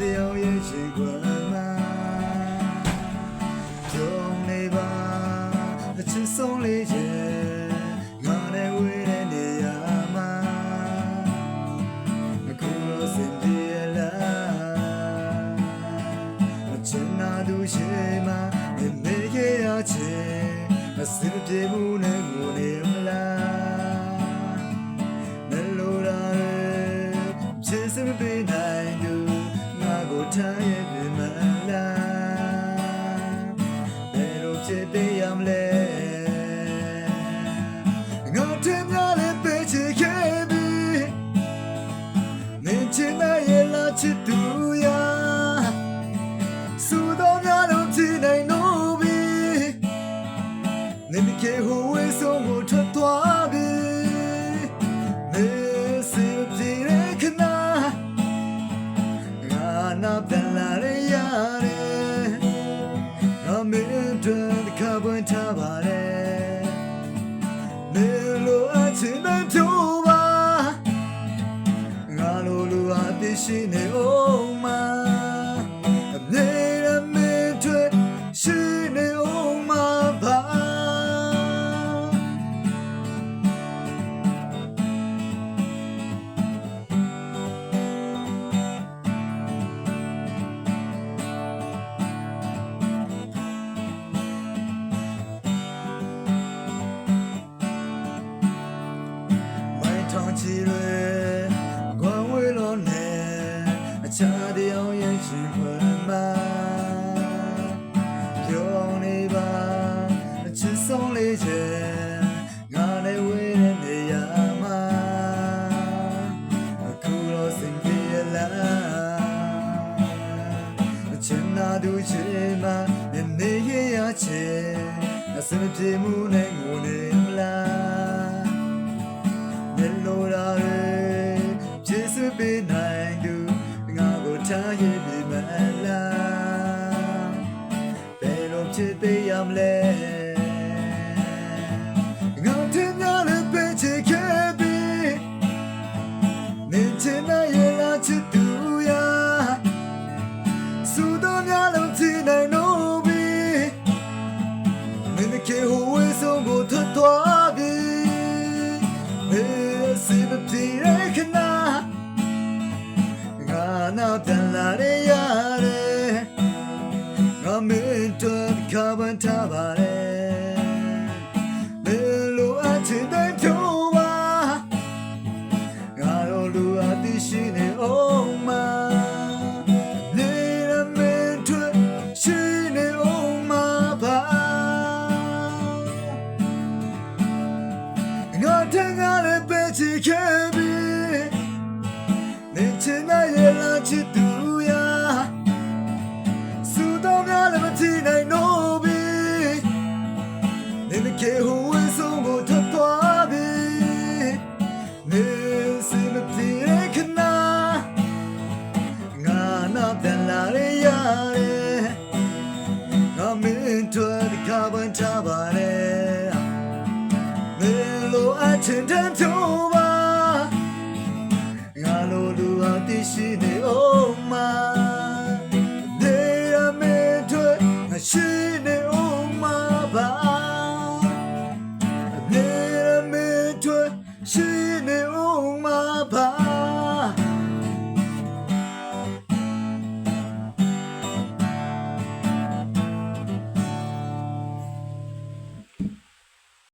ခွမ်းမှာပြုံးနေပါအချစ်ဆုံးလေးရဲ့ငါနဲ့ဝေးတဲ့နေရာမှာအခုတော့စင်ပြေလာအချင်နာသူရှိမှမမေ့ခဲ့ရချင်အစင်ပြေမှုနဲ့ငိုနေ ရှိနေအောင်မအမြဲတမ်းမင်းတို့ရှိနေအောင်မပါမိုင်းထောင်ချီရဲ အခြားတရားရဲ့ရှင်ခွန်မှာပြောနေပါအချစ်ဆုံးလေးချေငါနဲ့ဝေးတဲ့နေရာမှာအခုတော့စင်ပြေလာအချင်နာသူချင်မှာနေရရချင်အစမပြေမှုနဲ့ငို ရပြီမလားဘယ်လိုဖြစ်သေးရမလဲ to ka ban ta ba re Melo a ti de pyo ba Ga ro lu a ti shi ne o ma Ne ra me to shi ne o ma ba ငါတန်ကလည်းပဲချစ်ခဲ့ပြီနေချင်တဲ့ရဲ့လားချစ်သူ